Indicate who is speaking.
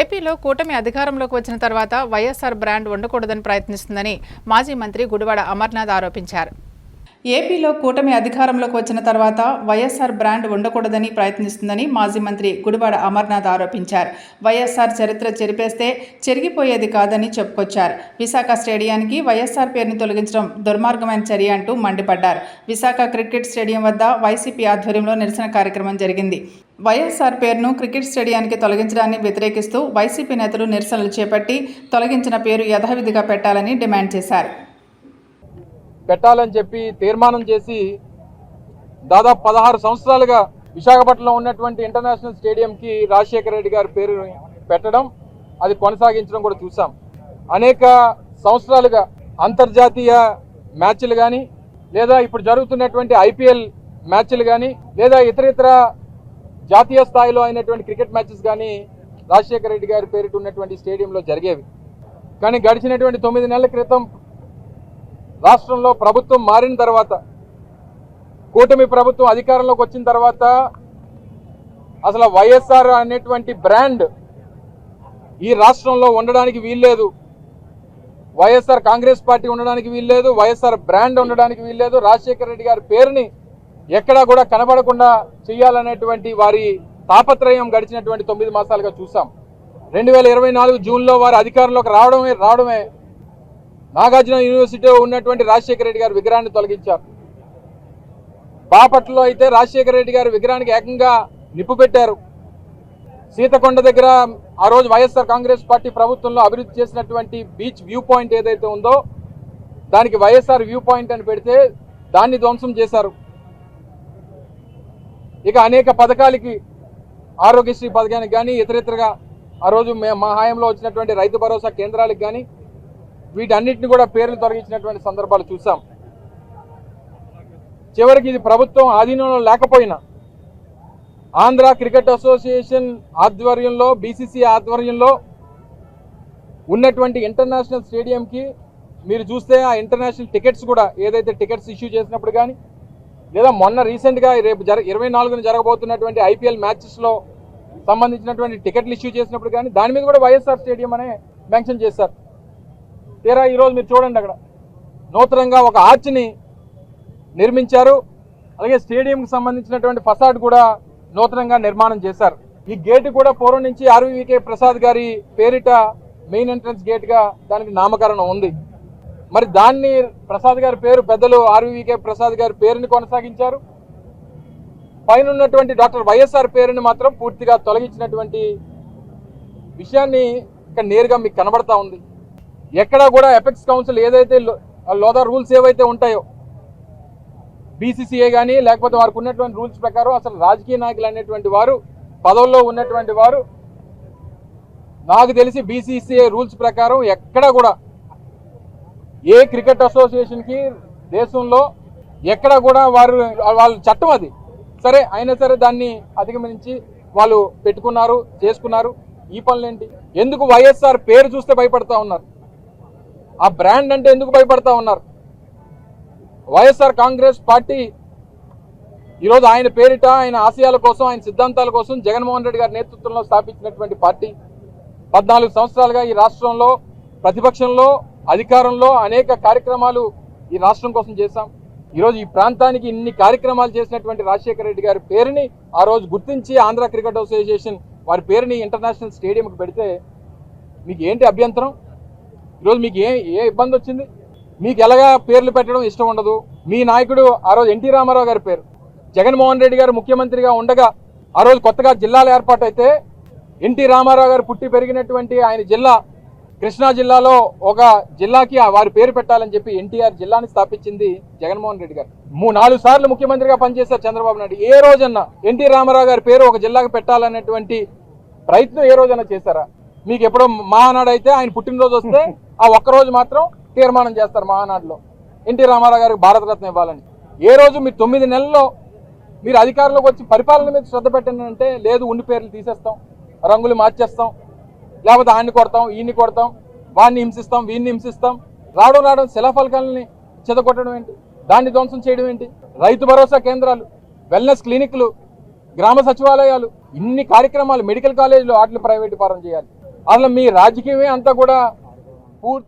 Speaker 1: ఏపీలో కూటమి అధికారంలోకి వచ్చిన తర్వాత వైఎస్ఆర్ బ్రాండ్ ఉండకూడదని ప్రయత్నిస్తుందని మాజీ మంత్రి గుడివాడ అమర్నాథ్ ఆరోపించారు. ఏపీలో కూటమి అధికారంలోకి వచ్చిన తర్వాత వైఎస్ఆర్ బ్రాండ్ ఉండకూడదని ప్రయత్నిస్తుందని మాజీ మంత్రి గుడివాడ అమర్నాథ్ ఆరోపించారు. వైఎస్ఆర్ చరిత్ర చెరిపేస్తే చెరిగిపోయేది కాదని చెప్పుకొచ్చారు. విశాఖ స్టేడియానికి వైఎస్ఆర్ పేరుని తొలగించడం దుర్మార్గమైన చర్య అంటూ మండిపడ్డారు. విశాఖ క్రికెట్ స్టేడియం వద్ద వైసీపీ ఆధ్వర్యంలో నిరసన కార్యక్రమం జరిగింది. వైఎస్ఆర్ పేరును క్రికెట్ స్టేడియానికి తొలగించడాన్ని వ్యతిరేకిస్తూ వైసీపీ నేతలు నిరసనలు చేపట్టి తొలగించిన పేరు యథావిధిగా పెట్టాలని డిమాండ్ చేశారు.
Speaker 2: పెట్టాలని చెప్పి తీర్మానం చేసి దాదాపు పదహారు సంవత్సరాలుగా విశాఖపట్నంలో ఉన్నటువంటి ఇంటర్నేషనల్ స్టేడియంకి రాజశేఖర రెడ్డి గారి పేరు పెట్టడం అది కొనసాగించడం కూడా చూసాం అనేక సంవత్సరాలుగా అంతర్జాతీయ మ్యాచ్లు కానీ లేదా ఇప్పుడు జరుగుతున్నటువంటి ఐపీఎల్ మ్యాచ్లు కానీ లేదా ఇతర ఇతర జాతీయ స్థాయిలో అయినటువంటి క్రికెట్ మ్యాచెస్ కానీ రాజశేఖర రెడ్డి గారి పేరిట ఉన్నటువంటి స్టేడియంలో జరిగేవి. కానీ గడిచినటువంటి తొమ్మిది నెలల క్రితం రాష్ట్రంలో ప్రభుత్వం మారిన తర్వాత కూటమి ప్రభుత్వం అధికారంలోకి వచ్చిన తర్వాత అసలు వైఎస్ఆర్ అనేటువంటి బ్రాండ్ ఈ రాష్ట్రంలో ఉండడానికి వీల్లేదు. వైఎస్ఆర్ కాంగ్రెస్ పార్టీ ఉండడానికి వీల్లేదు వైఎస్ఆర్ బ్రాండ్ ఉండడానికి వీల్లేదు. రాజశేఖర రెడ్డి గారి పేరుని ఎక్కడా కూడా కనబడకుండా చేయాలనేటువంటి వారి తాపత్రయం గడిచినటువంటి తొమ్మిది మాసాలుగా చూసాం. రెండు వేల ఇరవై నాలుగు జూన్లో వారు అధికారంలోకి రావడమే రావడమే నాగార్జున యూనివర్సిటీలో ఉన్నటువంటి రాజశేఖర రెడ్డి గారి విగ్రహాన్ని తొలగించారు. బాపట్లలో అయితే రాజశేఖర రెడ్డి గారి విగ్రహానికి ఏకంగా నిప్పు పెట్టారు. సీతకొండ దగ్గర ఆ రోజు వైఎస్ఆర్ కాంగ్రెస్ పార్టీ ప్రభుత్వంలో అభివృద్ధి చేసినటువంటి బీచ్ వ్యూ పాయింట్ ఏదైతే ఉందో దానికి వైఎస్ఆర్ వ్యూ పాయింట్ అని పెడితే దాన్ని ధ్వంసం చేశారు. ఇక అనేక పథకాలకి ఆరోగ్యశ్రీ పథకానికి కానీ ఇతరితరగా ఆ రోజు మా హాయంలో వచ్చినటువంటి రైతు భరోసా కేంద్రాలకు కానీ వీటన్నిటిని కూడా పేర్లు తొలగించినటువంటి సందర్భాలు చూసాం చివరికి ఇది ప్రభుత్వం ఆధీనంలో లేకపోయినా ఆంధ్ర క్రికెట్ అసోసియేషన్ ఆధ్వర్యంలో బీసీసీ ఆధ్వర్యంలో ఉన్నటువంటి ఇంటర్నేషనల్ స్టేడియంకి మీరు చూస్తే ఆ ఇంటర్నేషనల్ టికెట్స్ కూడా ఏదైతే టికెట్స్ ఇష్యూ చేసినప్పుడు కానీ లేదా మొన్న రీసెంట్గా రేపు జర ఇరవై నాలుగున జరగబోతున్నటువంటి ఐపీఎల్ మ్యాచెస్లో సంబంధించినటువంటి టికెట్లు ఇష్యూ చేసినప్పుడు కానీ దాని మీద కూడా వైఎస్ఆర్ స్టేడియం అనే మెన్షన్ చేశారు. తీరా ఈరోజు మీరు చూడండి అక్కడ. నూతనంగా ఒక ఆర్చ్ని నిర్మించారు. అలాగే స్టేడియంకి సంబంధించినటువంటి ఫసాడ్ కూడా నూతనంగా నిర్మాణం చేశారు. ఈ గేట్ కూడా పూర్వం నుంచి ఆర్వీకే ప్రసాద్ గారి పేరిట మెయిన్ ఎంట్రన్స్ గేట్గా దానికి నామకరణం ఉంది. మరి దాన్ని ప్రసాద్ గారి పేరు పెద్దలు ఆర్వీకే ప్రసాద్ గారి పేరుని కొనసాగించారు. పైన ఉన్నటువంటి డాక్టర్ వైఎస్ఆర్ పేరుని మాత్రం పూర్తిగా తొలగించినటువంటి విషయాన్ని ఇక్కడ నేరుగా మీకు కనబడతా ఉంది. ఎక్కడా కూడా ఎపెక్స్ కౌన్సిల్ ఏదైతే లోదా రూల్స్ ఏవైతే ఉంటాయో బీసీసీఏ కానీ లేకపోతే వారికి ఉన్నటువంటి రూల్స్ ప్రకారం అసలు రాజకీయ నాయకులు అనేటువంటి వారు పదవుల్లో ఉన్నటువంటి వారు నాకు తెలిసి బీసీసీఏ రూల్స్ ప్రకారం ఎక్కడా కూడా ఏ క్రికెట్ అసోసియేషన్కి దేశంలో ఎక్కడ కూడా వారు వాళ్ళ చట్టం అది. సరే అయినా సరే దాన్ని అధిగమించి వాళ్ళు పెట్టుకున్నారు చేసుకున్నారు. ఈ పనులేంటి? ఎందుకు వైఎస్ఆర్ పేరు చూస్తే భయపడతా ఉన్నారు? ఆ బ్రాండ్ అంటే ఎందుకు భయపడతా ఉన్నారు? వైఎస్ఆర్ కాంగ్రెస్ పార్టీ ఈరోజు ఆయన పేరిట ఆయన ఆశయాల కోసం ఆయన సిద్ధాంతాల కోసం జగన్మోహన్ రెడ్డి గారి నేతృత్వంలో స్థాపించినటువంటి పార్టీ. పద్నాలుగు సంవత్సరాలుగా ఈ రాష్ట్రంలో ప్రతిపక్షంలో అధికారంలో అనేక కార్యక్రమాలు ఈ రాష్ట్రం కోసం చేశాం. ఈరోజు ఈ ప్రాంతానికి ఇన్ని కార్యక్రమాలు చేసినటువంటి రాజశేఖర రెడ్డి గారి పేరుని ఆ రోజు గుర్తించి ఆంధ్ర క్రికెట్ అసోసియేషన్ వారి పేరుని ఇంటర్నేషనల్ స్టేడియంకి పెడితే మీకు ఏంటి అభ్యంతరం? ఈరోజు మీకు ఏ ఏ ఇబ్బంది వచ్చింది? మీకు ఎలాగా పేర్లు పెట్టడం ఇష్టం ఉండదు? మీ నాయకుడు ఆ రోజు ఎన్టీ రామారావు గారి పేరు. జగన్మోహన్ రెడ్డి గారు ముఖ్యమంత్రిగా ఉండగా ఆ రోజు కొత్తగా జిల్లాలు ఏర్పాటైతే ఎన్టీ రామారావు గారు పుట్టి పెరిగినటువంటి ఆయన జిల్లా కృష్ణా జిల్లాలో ఒక జిల్లాకి వారి పేరు పెట్టాలని చెప్పి ఎన్టీఆర్ జిల్లాని స్థాపించింది జగన్మోహన్ రెడ్డి గారు. మూడు నాలుగు సార్లు ముఖ్యమంత్రిగా పనిచేశారు చంద్రబాబు నాయుడు. ఏ రోజన్నా ఎన్టీ రామారావు గారి పేరు ఒక జిల్లాకు పెట్టాలనేటువంటి ప్రయత్నం ఏ రోజైనా చేశారా? మీకు ఎప్పుడో మహానాడు అయితే ఆయన పుట్టినరోజు వస్తే ఆ ఒక్క రోజు మాత్రం తీర్మానం చేస్తారు మహానాడులో. ఎన్టీ రామారావు గారికి భారతరత్న ఇవ్వాలని. ఏ రోజు మీరు తొమ్మిది నెలల్లో మీరు అధికారంలోకి వచ్చి పరిపాలన మీద శ్రద్ధ పెట్టండి అంటే లేదు ఉండి పేర్లు తీసేస్తాం రంగులు మార్చేస్తాం లేకపోతే ఆయన్ని కొడతాం ఈయన్ని కొడతాం వాడిని హింసిస్తాం వీడిని హింసిస్తాం. రావడం రావడం శిలాఫలకాలని చెదగొట్టడం ఏంటి? దాన్ని ధ్వంసం చేయడం ఏంటి? రైతు భరోసా కేంద్రాలు వెల్నెస్ క్లినిక్లు గ్రామ సచివాలయాలు ఇన్ని కార్యక్రమాలు మెడికల్ కాలేజీలు వాటిని ప్రైవేట్ పరం చేయాలి. అసలు మీ రాజకీయమే అంతా కూడా corte.